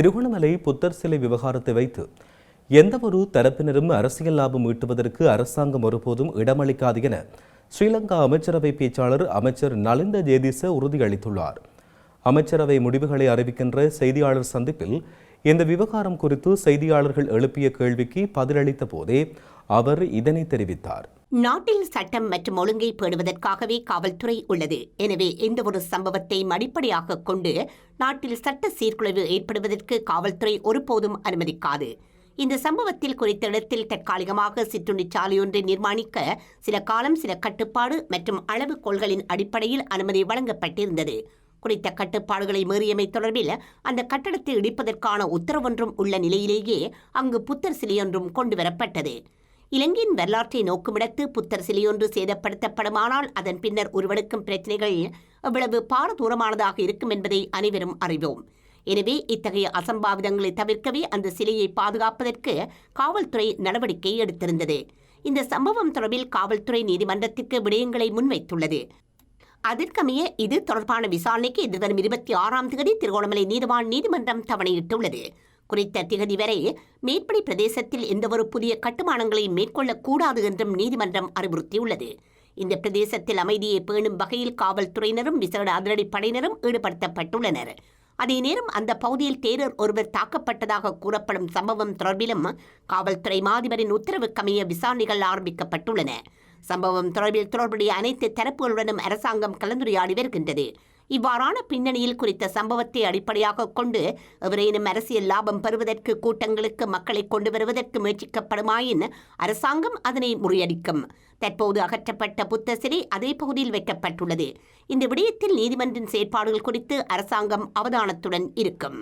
திருகோணமலை புத்தர் சிலை விவகாரத்தை வைத்து எந்தவொரு தரப்பினரும் அரசியல் லாபம் ஈட்டுவதற்கு அரசாங்கம் ஒருபோதும் இடமளிக்காது என ஸ்ரீலங்கா அமைச்சரவை பேச்சாளர் அமைச்சர் நலிந்த ஜேதிச உறுதியளித்துள்ளார். அமைச்சரவை முடிவுகளை அறிவிக்கின்ற செய்தியாளர் சந்திப்பில் இந்த விவகாரம் குறித்து செய்தியாளர்கள் எழுப்பிய கேள்விக்கு பதிலளித்த போதே அவர் இதனை தெரிவித்தார். நாட்டில் சட்டம் மற்றும் ஒழுங்கை பேணுவதற்காகவே காவல்துறை உள்ளது. எனவே எந்த ஒரு சம்பவத்தை அடிப்படையாக கொண்டு நாட்டில் சட்ட சீர்குலைவு ஏற்படுவதற்கு காவல்துறை ஒருபோதும் அனுமதிக்காது. இந்த சம்பவத்தில் குறித்த இடத்தில் தற்காலிகமாக சிற்றுண்டி சாலையொன்றை நிர்மாணிக்க சில காலம் சில கட்டுப்பாடு மற்றும் அளவுகோல்களின் அடிப்படையில் அனுமதி வழங்கப்பட்டிருந்தது. குறித்த கட்டுப்பாடுகளை மீறியமை தொடர்பில் அந்த கட்டடத்தை இடிப்பதற்கான உத்தரவொன்றும் உள்ள நிலையிலேயே அங்கு புத்தர் சிலையொன்றும் கொண்டுவரப்பட்டது இலங்கையின் வரலாற்றை நோக்குமிடத்து புத்தர் சிலையொன்று சேதப்படுத்தப்படுமானால் அதன் பின்னர் உருவெடுக்கும் பிரச்சினைகள் எவ்வளவு பாரதூரமானதாக இருக்கும் என்பதை அனைவரும் அறிவோம். எனவே இத்தகைய அசம்பாவிதங்களை தவிர்க்கவே அந்த சிலையை பாதுகாப்பதற்கு காவல்துறை நடவடிக்கை எடுத்திருந்தது. இந்த சம்பவம் தொடர்பில் காவல்துறை நீதிமன்றத்திற்கு விடயங்களை முன்வைத்துள்ளது. அதற்கமைய இது தொடர்பான விசாரணைக்கு எதிர்வரும் இருபத்தி ஆறாம் தேதி திருகோணமலை நீதிவான் நீதிமன்றம் தவணையிட்டுள்ளது. குறித்த திகதி வரை மேற்படி பிரதேசத்தில் எந்தவொரு புதிய கட்டுமானங்களை மேற்கொள்ளக்கூடாது என்றும் நீதிமன்றம் அறிவுறுத்தியுள்ளது. இந்த பிரதேசத்தில் அமைதியை பேணும் வகையில் காவல்துறையினரும் விசேட அதிரடி படையினரும் ஈடுபடுத்தப்பட்டுள்ளனர். அதே நேரம் அந்த பகுதியில் தேரர் ஒருவர் தாக்கப்பட்டதாக கூறப்படும் சம்பவம் தொடர்பிலும் காவல்துறை மாதிபரின் உத்தரவுக்கமைய விசாரணைகள் ஆரம்பிக்கப்பட்டுள்ளன. சம்பவம் தொடர்பில் தொடர்புடைய அனைத்து தரப்புகளுடனும் அரசாங்கம் கலந்துரையாடி வருகின்றது. இவ்வாறான பின்னணியில் குறித்த சம்பவத்தை அடிப்படையாக கொண்டு எவரேனும் அரசியல் லாபம் பெறுவதற்கு கூட்டங்களுக்கு மக்களை கொண்டு வருவதற்கு முயற்சிக்கப்படுமாயின் அரசாங்கம் அதனை முறியடிக்கும். தற்போது அகற்றப்பட்ட புத்த சிலை அதே பகுதியில் வைக்கப்பட்டுள்ளது. இந்த விடயத்தில் நீதிமன்றின் செயற்பாடுகள் குறித்து அரசாங்கம் அவதானத்துடன் இருக்கும்.